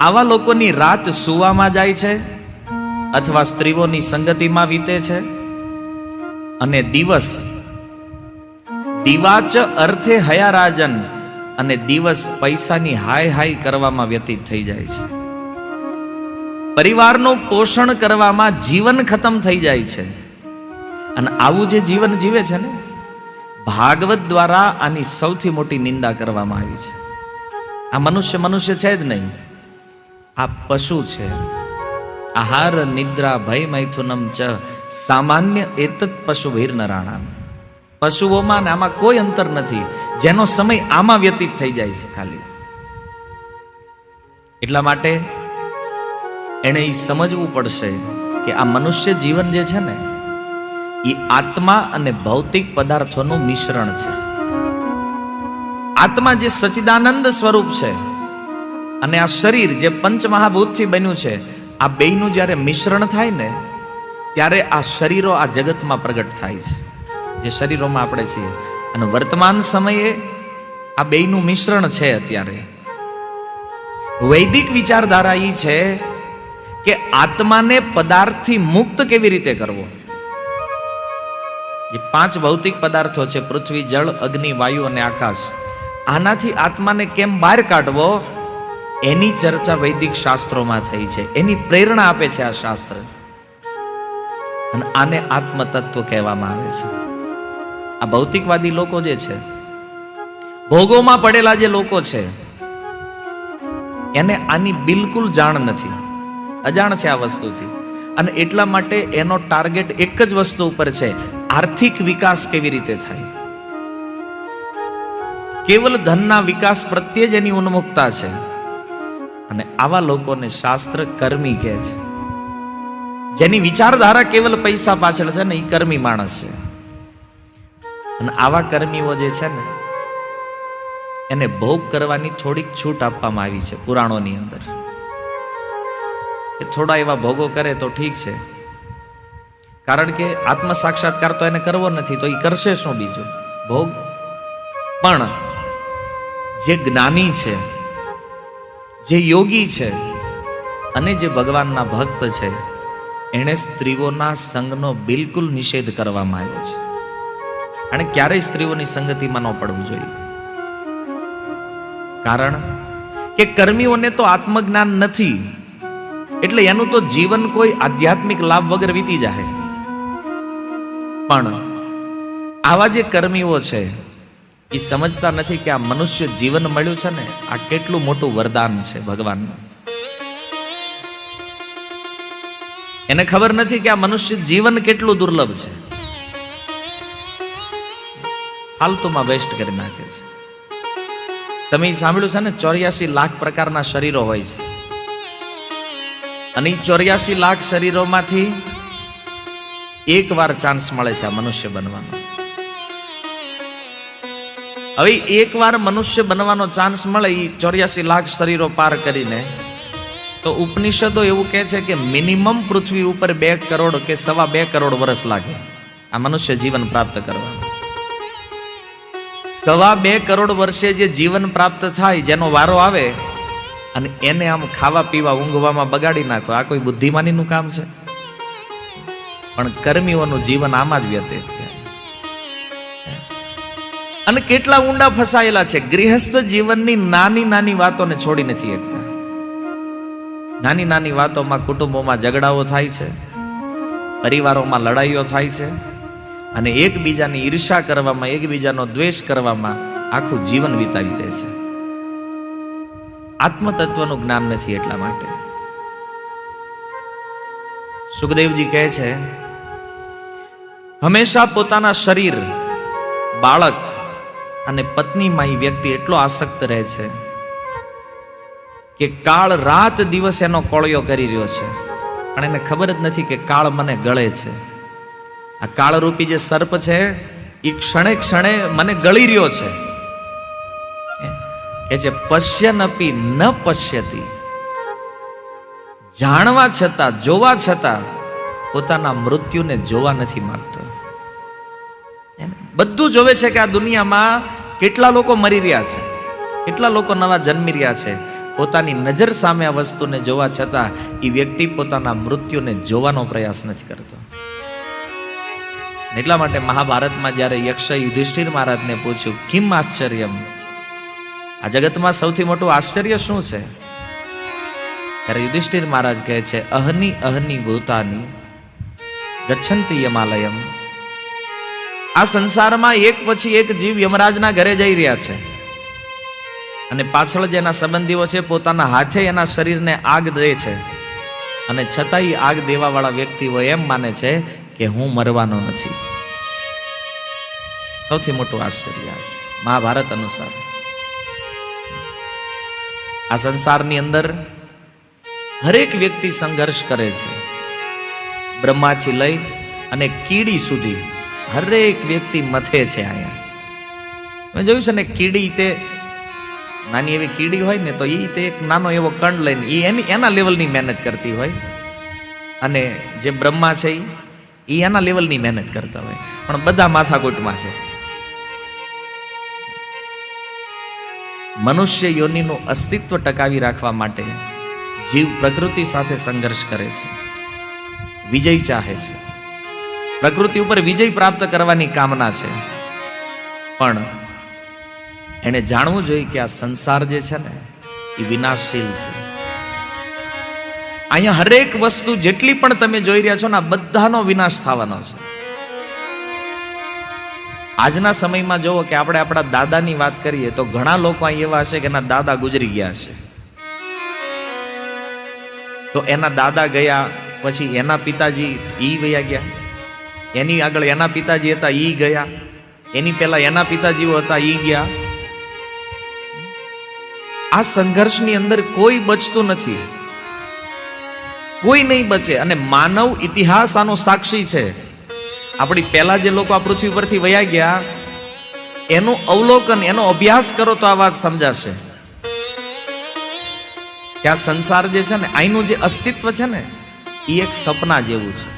આવા લોકોની રાત સુવામાં જાય છે અથવા સ્ત્રીઓની સંગતિમાં વીતે છે? અને દિવસ દિવાચ અર્થે હયારાજન અને દિવસ પૈસાની હાય હાય કરવામાં વ્યતીત થઈ જાય છે. પરિવારનું પોષણ કરવામાં જીવન ખતમ થઈ જાય છે. અને આવું જે જીવન જીવે છે ને, ભાગવત દ્વારા આની સૌથી મોટી નિંદા કરવામાં આવી છે. આ મનુષ્ય મનુષ્ય છે જ નહીં. આ પશુ છે. આહાર, નિદ્રા, ભય, મૈથુનમ ચ સામાન્ય એતત પશુ નરાણામ પશુઓમાં ને આમાં કોઈ અંતર નથી. જેનો સમય આમાં વ્યતીત થઈ જાય છે ખાલી. એટલા માટે એણે એ સમજવું પડશે કે આ મનુષ્ય જીવન જે છે ને એ આત્મા અને ભૌતિક પદાર્થોનું મિશ્રણ છે. આત્મા જે સચિદાનંદ સ્વરૂપ છે અને આ શરીર જે પંચમહાભૂતથી બન્યું છે, આ બેયનું જ્યારે મિશ્રણ થાય ને, ત્યારે આ શરીરો આ જગતમાં પ્રગટ થાય છે. જે શરીરોમાં આપણે છીએ. અને વર્તમાન સમયે આ બેયનું મિશ્રણ છે અત્યારે. વૈદિક વિચારધારા એ છે કે આત્માને પદાર્થથી મુક્ત કેવી રીતે કરવો? જે પાંચ ભૌતિક પદાર્થો છે, પૃથ્વી, જળ, અગ્નિ, વાયુ અને આકાશ. આનાથી આત્માને કેમ બહાર કાઢવો? એની ચર્ચા વૈદિક શાસ્ત્રોમાં થઈ છે. એની પ્રેરણા આપે છે આ શાસ્ત્ર. અને આને આત્મતત્વ કહેવામાં આવે છે. આ ભૌતિકવાદી લોકો જે છે, ભોગોમાં પડેલા જે લોકો છે, એને આની બિલકુલ જાણ નથી. અજાણ છે આ વસ્તુથી. અને એટલા માટે એનો ટાર્ગેટ એક જ વસ્તુ ઉપર છે, આર્થિક વિકાસ કેવી રીતે થાય? કેવલ ધનના વિકાસ પ્રત્યે જ એની ઉન્મુખતા છે. અને આવા લોકોને શાસ્ત્ર કર્મી કહે છે. જેની વિચારધારા કેવલ પૈસા પાછળ છે ને એ કર્મી માણસ છે. અને આવા કર્મીઓ જે છે ને, એને ભોગ કરવાની થોડીક છૂટ આપવામાં આવી છે પુરાણોની અંદર. એ થોડા એવા ભોગો કરે તો ઠીક છે. કારણ કે આત્મ સાક્ષાત્કાર તો એને કરવો નથી, તો એ કરશે શું બીજું? ભોગ? પણ જે જ્ઞાની છે જે યોગી છે અને જે ભગવાનના ભક્ત છે, એણે સ્ત્રીઓના સંગનો બિલકુલ નિષેધ કરવામાં આવ્યો છે. અને ક્યારેય સ્ત્રીઓની સંગતિમાં ન પડવું જોઈએ. કારણ કે કર્મીઓને તો આત્મજ્ઞાન નથી, એટલે એનું તો જીવન કોઈ આધ્યાત્મિક લાભ વગર વીતી જાય પણ આવા જે કર્મીઓ છે એ સમજતા નથી કે આ મનુષ્ય જીવન મળ્યું છે ને, આ કેટલું મોટું વરદાન છે ભગવાનનું. એને ખબર નથી કે આ મનુષ્ય જીવન કેટલું દુર્લભ છે. ફાલતુમાં વેસ્ટ કરી નાખે છે. તમે સાંભળ્યું છે ને, ચોર્યાસી લાખ પ્રકારના શરીરો હોય છે. અને ચોર્યાસી લાખ શરીરોમાંથી એક વાર ચાન્સ મળે છે આ મનુષ્ય બનવાનો. હવે એકવાર મનુષ્ય બનવાનો ચાન્સ મળે એ ચોર્યાસી લાખ શરીરો પાર કરીને, તો ઉપનિષદો એવું કહે છે કે મિનિમમ પૃથ્વી ઉપર બે કરોડ કે સવા બે કરોડ વર્ષ લાગે. આ મનુષ્ય જીવન પ્રાપ્ત કરવાનું સવા બે કરોડ વર્ષે જે જીવન પ્રાપ્ત થાય, જેનો વારો આવે, અને એને આમ ખાવા પીવા ઊંઘવામાં બગાડી નાખો, આ કોઈ બુદ્ધિમાનીનું કામ છે? પણ કર્મીઓનું જીવન આમાં જ વ્યતીત. અને કેટલા ઊંડા ફસાયેલા છે. ગૃહસ્થ જીવનની નાની નાની વાતોને છોડી નથી શકતા નાની નાની વાતોમાં કુટુંબોમાં ઝઘડાઓ થાય છે. પરિવારોમાં લડાઈઓ થાય છે. અને એકબીજાની ઈર્ષા કરવામાં, એકબીજાનો દ્વેષ કરવામાં આખું જીવન વિતાવી દે છે. આત્મતત્વનું જ્ઞાન નથી એટલા માટે. સુખદેવજી કહે છે, હંમેશા પોતાના શરીર બાળક અને પત્નીમાં એ વ્યક્તિ એટલો આસક્ત રહે છે કે કાળ રાત દિવસ એનો કોળિયો કરી રહ્યો છે. પણ એને ખબર જ નથી કે કાળ મને ગળે છે. આ કાળરૂપી જે સર્પ છે એ ક્ષણે ક્ષણે મને ગળી રહ્યો છે. કે જે પશ્યનપી ન પશ્યતી. જાણવા છતાં, જોવા છતાં પોતાના મૃત્યુને જોવા નથી માંગતો. બધું જોવે છે કે આ દુનિયામાં કેટલા લોકો મરી રહ્યા છે? કેટલા લોકો નવા જન્મી રહ્યા છે? પોતાની નજર સામે આ વસ્તુને જોવા છતાં એ વ્યક્તિ પોતાના મૃત્યુને જોવાનો પ્રયાસ નથી કરતો. એટલા માટે મહાભારતમાં જ્યારે યક્ષ યુધિષ્ઠિર મહારાજને પૂછ્યું, કિમ આશ્ચર્યમ આ જગતમાં સૌથી મોટું આશ્ચર્ય શું છે? ત્યારે યુધિષ્ઠિર મહારાજ કહે છે, અહની અહની ભૂતાની ગચ્છંતી યમાલયમ આ સંસારમાં એક પછી એક જીવ યમરાજના ઘરે જઈ રહ્યા છે. અને પાછળ જેના સંબંધીઓ છે, પોતાના હાથે એના શરીરને આગ દે છે. અને છતાંય આગ દેવાવાળા વ્યક્તિઓ એમ માને છે કે હું મરવાનો નથી. સૌથી મોટું આશ્ચર્ય મહાભારત અનુસાર. આ સંસારની અંદર હરેક વ્યક્તિ સંઘર્ષ કરે છે. બ્રહ્માથી લઈ અને કીડી સુધી. હરેક વ્યક્તિ મથે છે અહીંયા. મેં જોયું છે ને, કીડી તે નાની એવી કીડી હોય ને, તો એ તે એક નાનો એવો કણ લઈને એ એની, એના લેવલની મહેનત કરતી હોય. અને જે બ્રહ્મા છે એ એના લેવલની મહેનત કરતા હોય. પણ બધા માથાકૂટમાં છે. મનુષ્ય યોનિનું અસ્તિત્વ ટકાવી રાખવા માટે જીવ પ્રકૃતિ સાથે સંઘર્ષ કરે છે. વિજય ચાહે છે. પ્રકૃતિ ઉપર વિજય પ્રાપ્ત કરવાની કામના છે. પણ એને જાણવું જોઈએ કે આ સંસાર જે છે ને, એ વિનાશશીલ છે. અહીંયા હરેક વસ્તુ જેટલી પણ તમે જોઈ રહ્યા છો ને, આ બધાનો વિનાશ થવાનો છે. આજના સમયમાં જોવો કે આપણે આપણા દાદાની વાત કરીએ તો ઘણા લોકો અહીં એવા હશે કે એના દાદા ગુજરી ગયા હશે. તો એના દાદા ગયા, પછી એના પિતાજી ઈ વયા ગયા. એની આગળ એના પિતાજી હતા, ઈ ગયા. એની પહેલા એના પિતાજીઓ હતા, ઈ ગયા. આ સંઘર્ષની અંદર કોઈ બચતું નથી. કોઈ નહીં બચે. અને માનવ ઇતિહાસ આનો સાક્ષી છે. આપણી પહેલા જે લોકો આ પૃથ્વી પરથી વયા ગયા, એનું અવલોકન, એનો અભ્યાસ કરો તો આ વાત સમજાશે. કે આ સંસાર જે છે ને અહીંનું જે અસ્તિત્વ છે ને એ એક સપના જેવું છે.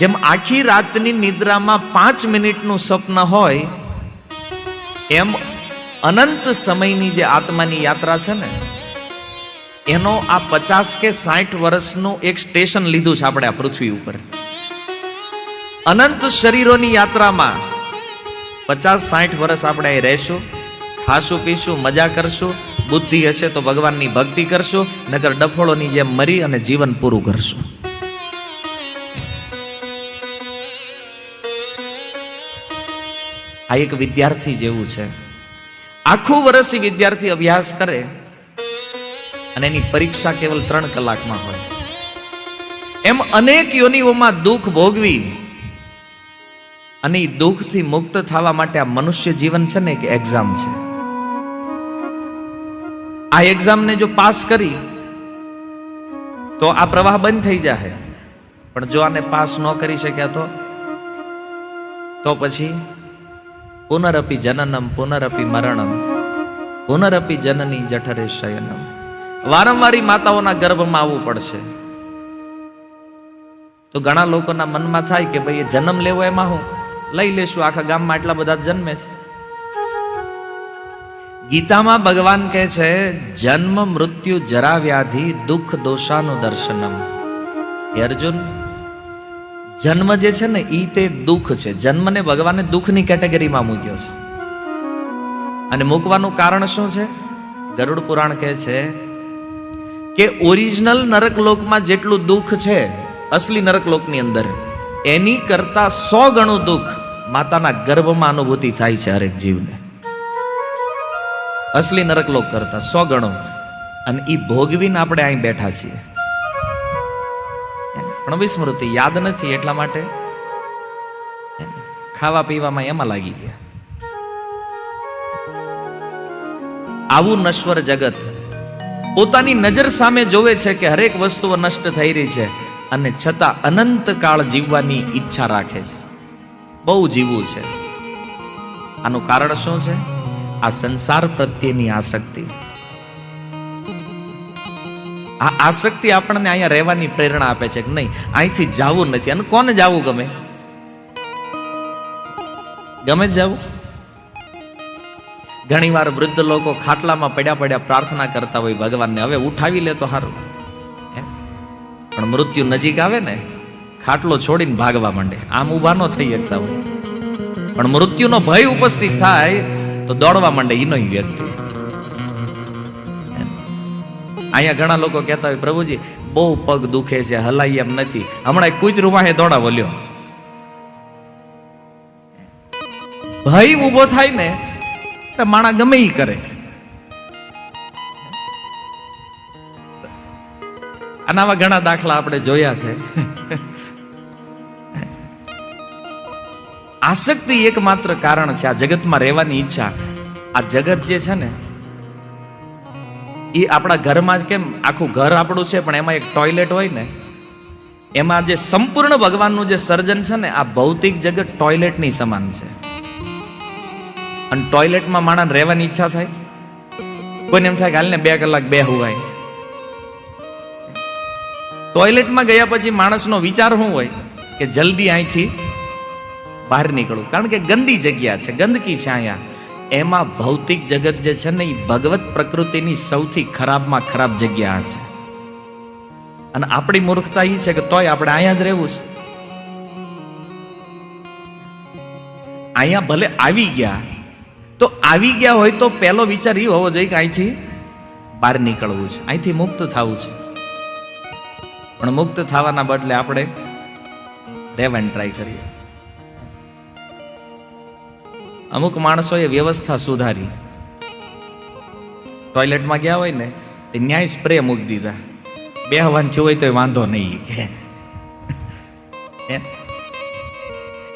જેમ આખી રાતની નિદ્રામાં પાંચ મિનિટનું સ્વપ્ન હોય, એમ અનંત સમયની જે આત્માની યાત્રા છે ને, એનો આ પચાસ કે સાઠ વર્ષનું એક સ્ટેશન લીધું છે આપણે આ પૃથ્વી ઉપર. અનંત શરીરોની યાત્રામાં પચાસ સાઠ વર્ષ આપણે અહીં રહેશું, ખાશું, પીશું, મજા કરશું, બુદ્ધિ હશે તો ભગવાનની ભક્તિ કરશું નગર ડફોળોની જેમ મરી અને જીવન પૂરું કરશું. આ એક વિદ્યાર્થી જેવું છે. આખું વર્ષ વિદ્યાર્થી અભ્યાસ કરે અને એની પરીક્ષા કેવલ ત્રણ કલાકમાં હોય. એમ અનેક યોનિઓમાં દુઃખ ભોગવી અને એ દુઃખથી મુક્ત થવા માટે આ મનુષ્ય જીવન છે ને એક એક્ઝામ છે. આ એક્ઝામને જો પાસ કરી, તો આ પ્રવાહ બંધ થઈ જાય પણ જો આને પાસ ન કરી શક્યા તો તો પછી પુનરપી જનનમ, પુનરપી મરણમ, પુનરપી જનની જઠરે શયનમ. વારંવારી માતાઓના ગર્ભમાં આવવું પડશે. તો ઘણા લોકોના મનમાં થાય કે ભાઈ એ જન્મ લેવો એમાં હું? લઈ લેશું, આખા ગામમાં એટલા બધા જન્મે છે. ગીતામાં ભગવાન કહે છે, જન્મ, મૃત્યુ, જરા વ્યાધિ, દુઃખ, દોષાનું દર્શનમ. અર્જુન જન્મ જે છે ને, ઈ તે દુઃખ છે. જન્મને ભગવાને દુઃખની કેટેગરીમાં મૂક્યો છે. અને મૂકવાનું કારણ શું છે? ગરુડ પુરાણ કહે છે કે ઓરિજિનલ નરકલોકમાં જેટલું દુઃખ છે, અસલી નરકલોકની અંદર, એની કરતા સો ગણું દુઃખ માતાના ગર્ભમાં અનુભૂતિ થાય છે હરેક જીવને. અસલી નરકલોક કરતા સો ગણો. અને એ ભોગવીને આપણે અહીં બેઠા છીએ. પણ વિસ્મૃતિ યાદ નથી એટલા માટે. ખાવા પીવામાં એમાં લાગી ગયા. આવું નશ્વર જગત પોતાની નજર સામે જોવે છે કે હરેક વસ્તુઓ નષ્ટ થઈ રહી છે અને છતાં અનંત કાળ જીવવાની ઈચ્છા રાખે છે. બહુ જીવવું છે. આનું કારણ શું છે? આ સંસાર પ્રત્યેની આસક્તિ. આ આસક્તિ આપણને અહીંયા રહેવાની પ્રેરણા આપે છે કે નહીં? અહીંથી જવું નથી. અને કોને જવું ગમે? ગમે જ જવું? ઘણીવાર વૃદ્ધ લોકો ખાટલામાં પડ્યા પડ્યા પ્રાર્થના કરતા હોય ભગવાનને, હવે ઉઠાવી લે તો સારું પણ મૃત્યુ નજીક આવે ને, ખાટલો છોડીને ભાગવા માંડે. આમ ઊભા ન થઈ શકતા હોય. પણ મૃત્યુનો ભય ઉપસ્થિત થાય તો દોડવા માંડે એનો વ્યક્તિ. અહીંયા ઘણા લોકો કહેતા હોય, પ્રભુજી, બહુ પગ દુખે છે હલાઈ એમ નથી. હમણાં કૂતરું વાહે દોડા બોલ્યો. ભય ઊભો થાય ને માણા ગમે ઈ કરે. આનાવા ઘણા દાખલા આપણે જોયા છે. આસક્તિ એકમાત્ર કારણ છે આ જગતમાં રહેવાની ઈચ્છા. આ જગત જે છે ને એ આપણા ઘરમાં જ કેમ આખું ઘર આપણું છે, પણ એમાં એક ટોયલેટ હોય ને, એમાં જે સંપૂર્ણ ભગવાનનું જે સર્જન છે ને, આ ભૌતિક જગત ટોયલેટની સમાન છે. અને ટોયલેટમાં માણસ રહેવાની ઈચ્છા થાય. કોઈને એમ થાય હાલને બે કલાક બે હોય ટોયલેટમાં ગયા પછી માણસનો વિચાર શું હોય? કે જલ્દી અહીંથી બહાર નીકળું. કારણ કે ગંદી જગ્યા છે, ગંદકી છે અહીંયા. એમાં ભૌતિક જગત જે છે ને એ ભગવત પ્રકૃતિની સૌથી ખરાબમાં ખરાબ જગ્યા છે. અને આપણી મૂર્ખતા એ છે કે તોય આપણે અહીંયા જ રહેવું છે. અહીંયા ભલે આવી ગયા, તો આવી ગયા હોય તો પહેલો વિચાર એ હોવો જોઈએ કે અહીંથી બહાર નીકળવું છે. અહીંથી મુક્ત થવું છે. પણ મુક્ત થવાના બદલે આપણે રહેવાની ટ્રાય કરીએ. અમુક માણસોએ વ્યવસ્થા સુધારી. ટોયલેટમાં ગયા હોય ને, તે ન્યાય સ્પ્રે મૂકી દીધા. બે હવાન હોય તો વાંધો નહીં?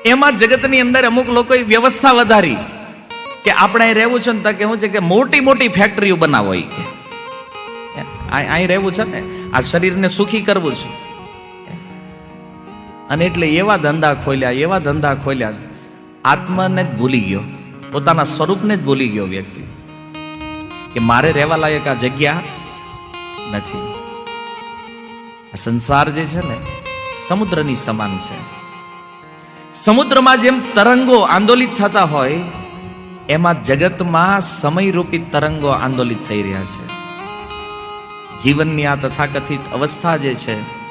એમાં જગતની અંદર અમુક લોકોએ વ્યવસ્થા વધારી કે આપણે અહીં રહેવું છે ને તો કે શું છે કે મોટી મોટી ફેક્ટરીઓ બનાવો અહીં રહેવું છે ને, આ શરીરને સુખી કરવું છે. અને એટલે એવા ધંધા ખોલ્યા, એવા ધંધા ખોલ્યા. આત્માને જ ભૂલી ગયો, પોતાના સ્વરૂપને જ ભૂલી ગયો વ્યક્તિ. કે મારે રહેવા લાયક આ જગ્યા નથી. આ સંસાર જે છે ને, સમુદ્રની સમાન છે. સમુદ્રમાં જેમ તરંગો આંદોલિત થતા હોય, એમાં જગતમાં સમયરૂપી તરંગો આંદોલિત થઈ રહ્યા છે. જીવનની આ તથાકથિત અવસ્થા જે છે